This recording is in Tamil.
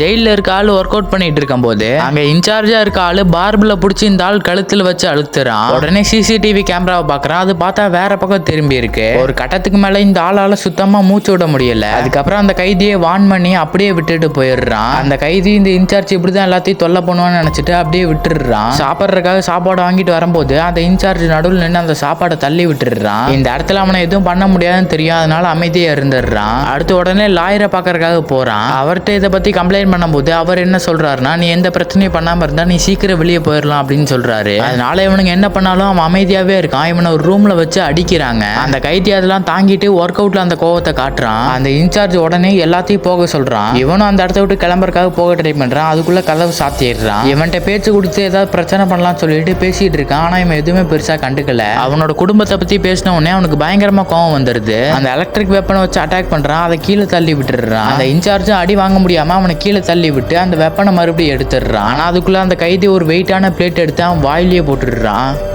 ஜெயிலில் இருக்க ஆள் ஒர்க் அவுட் பண்ணிட்டு இருக்கும் போது அங்க இன்சார்ஜா இருக்க ஆளு பார்பில் பிடிச்சி இந்த ஆள் கழுத்துல வச்சு அழுத்துறான். உடனே சிசிடிவி கேமராவை பாக்குறான். அது பார்த்தா வேற பக்கம் திரும்பி இருக்கு. ஒரு கட்டத்துக்கு மேல இந்த ஆளால சுத்தமா மூச்சு விட முடியல. அதுக்கப்புறம் அந்த கைதியை வான் பண்ணி அப்படியே விட்டுட்டு போயிடுறான். அந்த கைதி இந்த இன்சார்ஜ் இப்படிதான் எல்லாத்தையும் தொல்லை பண்ணுவான்னு நினைச்சிட்டு அப்படியே விட்டுடுறான். சாப்பிட்றதுக்காக சாப்பாடு வாங்கிட்டு வரும்போது அந்த இன்சார்ஜ் நடுவில் நின்று அந்த சாப்பாடை தள்ளி விட்டுடுறான். இந்த இடத்துல அவனை எதுவும் பண்ண முடியாதுன்னு தெரியும் அதனால அமைதியா இருந்துடுறான். அடுத்து உடனே லாயரை பார்க்கறதுக்காக போறான். அவர்கிட்ட இதை பத்தி கம்ப்ளைண்ட் பண்ணும்போது அவர் என்ன சொல்றாருன்னா நீ எந்த பிரச்சனையும் பண்ணாமல் இருந்தால் நீ சீக்கிரம் வெளியே போயிடலாம் அப்படின்னு சொல்றாரு. அதனால இவனுங்க என்ன பண்ணாலும் அவன் அமைதியாகவே இருக்கான். இவனை ஒரு ரூம்ல வச்சு அடிக்கிறாங்க. அந்த கைதி அதெல்லாம் தாங்கிட்டு ஒர்க் அவுட்ல அந்த கோவத்தை காட்டுறான். அந்த இன்சார்ஜ் உடனே எல்லாத்தையும் போக சொல்கிறான் இவனும் அந்த இடத்த விட்டு கிளம்புறக்காக போக ட்ரை பண்ணுறான் அதுக்குள்ள கதவு சாத்திடுறான். இவன்கிட்ட பேச்சு கொடுத்து ஏதாவது பிரச்சனை பண்ணலாம்னு சொல்லிட்டு பேசிகிட்டு இருக்கான். ஆனால் இவன் எதுவுமே பெருசாக கண்டுக்கல. அவனோட குடும்பத்தை பற்றி பேசின உடனே அவனுக்கு பயங்கரமாக கோவம் வந்துடுது அந்த எலக்ட்ரிக் வெப்பனை வச்சு அட்டாக் பண்ணுறான் அதை கீழே தள்ளி விட்டுடுறான். அந்த இன்சார்ஜும் அடி வாங்க முடியாமல் அவனை கீழே தள்ளி விட்டு அந்த வெப்பனை மறுபடியும் எடுத்துடுறான். ஆனால் அதுக்குள்ள அந்த கைதி ஒரு வெயிட்டான பிளேட் எடுத்து அவன் வாயிலேயே போட்டுடுறான்.